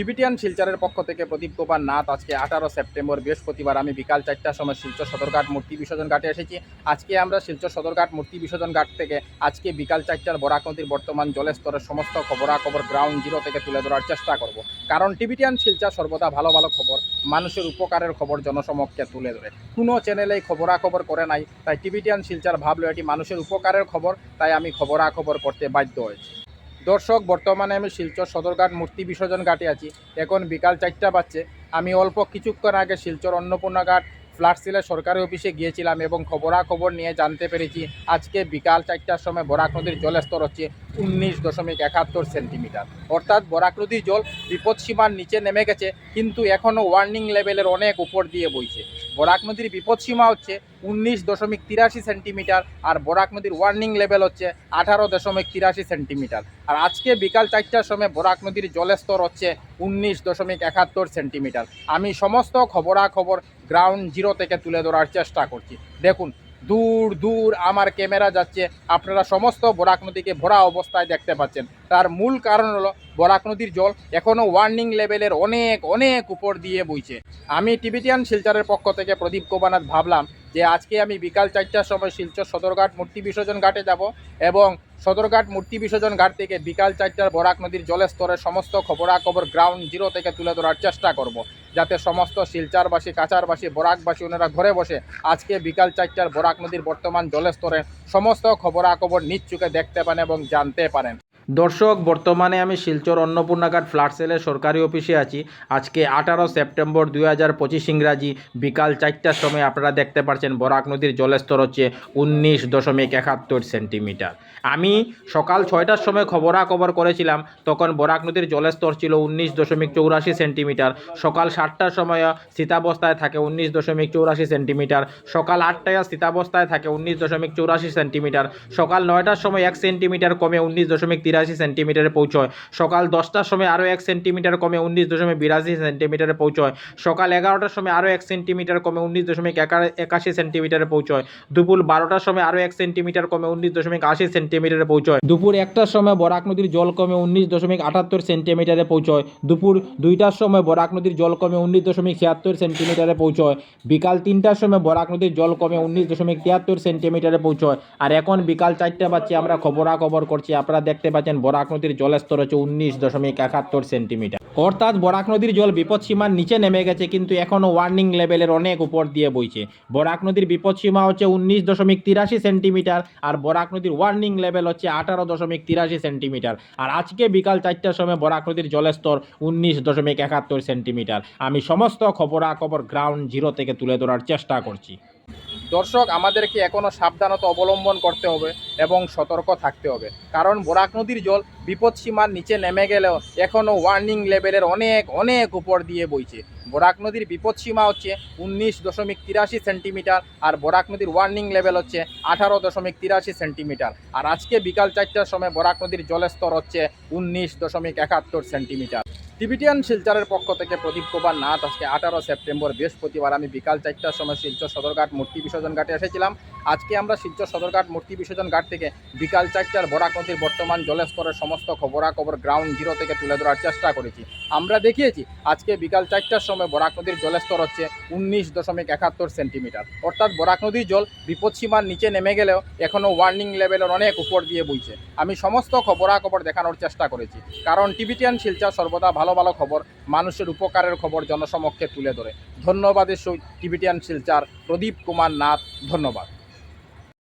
Tibetan শিলচরের পক্ষ থেকে প্রদীপ কুমার নাথ। আজকে আঠারো সেপ্টেম্বর, বৃহস্পতিবার আমি বিকাল চারটার সময় শিলচর সদরঘাট মূর্তি বিসর্জন ঘাটে এসেছি। আজকে আমরা শিলচর সদরঘাট মূর্তি বিসর্জন ঘাট থেকে আজকে বিকাল চারটার বরাক নদীর বর্তমান জলের স্তরের সমস্ত খবরাখবর গ্রাউন্ড জিরো থেকে তুলে ধরার চেষ্টা করব। কারণ টিবিটিয়ান শিলচর সর্বদা ভালো ভালো খবর, মানুষের উপকারের খবর জনসমক্ষে তুলে ধরে। কোনো চ্যানেলেই খবরাখবর করে নাই, তাই টিবিটিয়ান শিলচর ভাবলো এটি মানুষের উপকারের খবর, তাই আমি খবরাখবর করতে বাধ্য হয়েছি। দর্শক, বর্তমানে আমি শিলচর সদরঘাট মূর্তি বিসর্জন ঘাটে আছি। এখন বিকাল চারটা বাজছে। আমি অল্প কিছুক্ষণ আগে শিলচর অন্নপূর্ণা ঘাট ফ্ল্যাট সিলের সরকারি অফিসে গিয়েছিলাম এবং খবরাখবর নিয়ে জানতে পেরেছি, আজকে বিকাল চারটার সময় বরাক নদীর জলের স্তর হচ্ছে উনিশ দশমিক একাত্তর সেন্টিমিটার। অর্থাৎ বরাক নদীর জল বিপদসীমার নিচে নেমে গেছে, কিন্তু এখনও ওয়ার্নিং লেভেলের অনেক উপর দিয়ে বইছে। বরাক নদীর বিপদসীমা হচ্ছে উনিশ দশমিক তিরাশি সেন্টিমিটার আর বরাক নদীর ওয়ার্নিং লেভেল হচ্ছে আঠারো দশমিক তিরাশি সেন্টিমিটার। আর আজকে বিকাল চারটার সময় বরাক নদীর জলস্তর স্তর হচ্ছে উনিশ দশমিক একাত্তর সেন্টিমিটার। আমি সমস্ত খবরাখবর গ্রাউন্ড জিরো থেকে তুলে ধরার চেষ্টা করছি। দেখুন দূর দূর আমার ক্যামেরা যাচ্ছে। আপনারা সমস্ত বরাক নদীকে ভরা অবস্থায় দেখতে পাচ্ছেন। তার মূল কারণ হলো বরাক নদীর জল এখনও ওয়ার্নিং লেভেলের অনেক অনেক উপর দিয়ে বইছে। আমি টিবিটিয়ান শিলচরের পক্ষ থেকে প্রদীপ কোবানাথ ভাবলাম যে আজকে আমি বিকাল চারটার সময় শিলচর সদরঘাট মূর্তি বিসর্জন ঘাটে যাব এবং সদরঘাট মূর্তি বিসর্জন ঘাট থেকে বিকাল চারটার বরাক নদীর জলের স্তরের সমস্ত খবরাখবর গ্রাউন্ড জিরো থেকে তুলে ধরার চেষ্টা করব। যাতে সমস্ত শিলচারবাসী কাচারবাসী বরাকবাসী ওনারা ঘরে বসে আজকে বিকাল চারটার বরাক নদীর বর্তমান জলের স্তরে সমস্ত খবরাখবর চোখে দেখতে পান এবং জানতে পারেন। দর্শক, বর্তমানে আমি শিলচর অন্নপূর্ণাঘাট ফ্ল্যাট সেলের সরকারি অফিসে আছি। আজকে আঠারো সেপ্টেম্বর দুই হাজার পঁচিশ ইংরাজি, বিকাল চারটার সময় আপনারা দেখতে পাচ্ছেন বরাক নদীর জলস্তর হচ্ছে উনিশ দশমিক একাত্তর সেন্টিমিটার। আমি সকাল ছয়টার সময় খবরাখবর করেছিলাম, তখন বরাক নদীর জলস্তর ছিল উনিশ দশমিক চৌরাশি সেন্টিমিটার। সকাল সাতটার সময় স্থিতাবস্থায় থাকে উনিশ দশমিক চৌরাশি সেন্টিমিটার। সকাল আটটায় স্থিতাবস্থায় থাকে উনিশ দশমিক চৌরাশি সেন্টিমিটার। সকাল নয়টার সময় এক সেন্টিমিটার কমে উনিশ দশমিক তিরাশি সেন্টিমিটারে পৌঁছয়। সকাল দশটার সময় আরও এক সেন্টিমিটার কমে উনিশ দশমিক বিরাশি সেন্টিমিটারে পৌঁছয়। সকাল এগারোটার সময় আরও এক সেন্টিমিটার কমে উনিশ দশমিক একা- একাশি সেন্টিমিটারে পৌঁছয়। দুপুর বারোটার সময় আরও এক সেন্টিমিটার কমে উনিশ দশমিক আশি সেন্টিমিটারে পৌঁছয়। দুপুর একটার সময় বরাক নদীর জল কমে উনিশ দশমিক আটাত্তর সেন্টিমিটারে পৌঁছয়। দুপুর দুইটার সময় বরাক নদীর জল কমে উনিশ দশমিক ছিয়াত্তর সেন্টিমিটারে পৌঁছয়। বিকাল তিনটার সময় বরাক নদীর জল কমে উনিশ দশমিক তিয়াত্তর সেন্টিমিটারে পৌঁছয়। আর এখন বিকাল চারটা বাজছে, আমরা খবরাখবর করছি, আপনারা দেখতে পাচ্ছেন বরাক নদীর জলস্তর স্তর হচ্ছে উনিশ দশমিক একাত্তর সেন্টিমিটার। অর্থাৎ বরাক নদীর জল বিপদসীমার নিচে নেমে গেছে, কিন্তু এখনও ওয়ার্নিং লেভেলের অনেক উপর দিয়ে বইছে। বরাক নদীর বিপদসীমা হচ্ছে উনিশ দশমিক তিরাশি সেন্টিমিটার আর বরাক নদীর ওয়ার্নিং লেভেল হচ্ছে আঠারো দশমিক তিরাশি সেন্টিমিটার। আর আজকে বিকাল চারটার সময় বরাক নদীর জলস্তর উনিশ দশমিক একাত্তর সেন্টিমিটার। আমি সমস্ত খবরাখবর গ্রাউন্ড জিরো থেকে তুলে ধরার চেষ্টা করছি। দর্শক, আমাদেরকে এখনও সাবধানতা অবলম্বন করতে হবে এবং সতর্ক থাকতে হবে। কারণ বরাক নদীর জল বিপদসীমার নিচে নেমে গেলেও এখনও ওয়ার্নিং লেভেলের অনেক অনেক উপর দিয়ে বইছে। বরাক নদীর বিপদসীমা হচ্ছে উনিশ দশমিক তিরাশি সেন্টিমিটার আর বরাক নদীর ওয়ার্নিং লেভেল হচ্ছে আঠারো দশমিক তিরাশি সেন্টিমিটার। আর আজকে বিকাল চারটার সময় বরাক নদীর জলের স্তর হচ্ছে উনিশ দশমিক একাত্তর সেন্টিমিটার। টিবিটিয়ান শিলচরের পক্ষ থেকে প্রদীপ কুমার নাথ, আজকে আঠারো সেপ্টেম্বর, বৃহস্পতিবার আমি বিকাল চারটার সময় শিলচর সদরঘাট মূর্তি বিসর্জন ঘাটে এসেছিলাম। আজকে আমরা শিলচর সদরঘাট মূর্তি বিসর্জন ঘাট থেকে বিকাল চারটার বরাক নদীর বর্তমান জলের স্তরের সমস্ত খবরাখবর গ্রাউন্ড জিরো থেকে তুলে ধরার চেষ্টা করেছি। আমরা দেখিয়েছি, আজকে বিকাল চারটার সময় বরাক নদীর জলস্তর হচ্ছে উনিশ দশমিক একাত্তর সেন্টিমিটার। অর্থাৎ বরাক নদীর জল বিপদসীমার নিচে নেমে গেলেও এখনও ওয়ার্নিং লেভেলের অনেক উপর দিয়ে বইছে। আমি সমস্ত খবরাখবর দেখানোর চেষ্টা করেছি, কারণ টিবিটিয়ান শিলচর সর্বদা ভালো ভালো খবর, মানুষের উপকারের খবর জনসমক্ষে তুলে ধরে। ধন্যবাদের সহিত টিবিটিয়ান শিলচার, প্রদীপ কুমার নাথ, ধন্যবাদ।